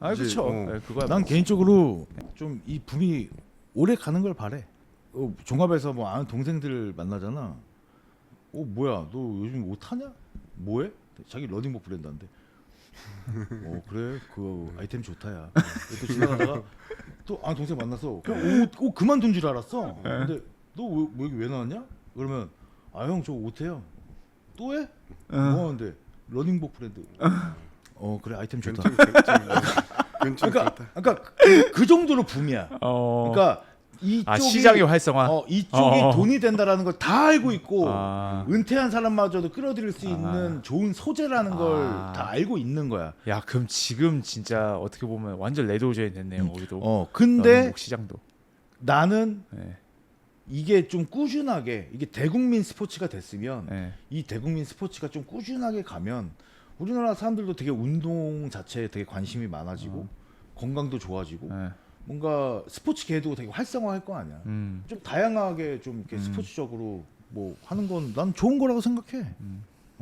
아 이제, 그렇죠. 어. 네, 그거야. 난 뭐. 개인적으로 좀 이 붐이 오래 가는 걸 바래. 어, 종합에서 뭐 아는 동생들 만나잖아. 어 뭐야 너 요즘 옷 하냐? 뭐해? 자기 러닝복 브랜드인데. 어 그래 그 아이템 좋다야. 또 지나가다가 또 아는 동생 만나서 그냥 옷, 옷 그만둔 줄 알았어. 근데 너 왜, 왜 여기 왜 나왔냐? 그러면 아 형 저 옷해요. 또 해? 뭐 하는데 러닝복 브랜드. 어 그래 아이템 좋다. 그러니까. 그러니까 그, 그 정도로 붐이야. 어. 그러니까 이쪽이 아 시장의 활성화. 어, 이쪽이 어. 돈이 된다라는 걸 다 알고 있고 아. 은퇴한 사람마저도 끌어들일 수 있는 좋은 소재라는 걸 아. 다 알고 있는 거야. 야 그럼 지금 진짜 어떻게 보면 완전 레드오션이 됐네요. 음. 우리도. 어 근데 시장도. 나는 네. 이게 좀 꾸준하게 이게 대국민 스포츠가 됐으면 네. 이 대국민 스포츠가 좀 꾸준하게 가면 우리나라 사람들도 되게 운동 자체에 되게 관심이 많아지고 건강도 좋아지고 네. 뭔가 스포츠계도 되게 활성화할 거 아니야. 음. 좀 다양하게 좀 이렇게 음. 스포츠적으로 뭐 하는 건 난 좋은 거라고 생각해. 음.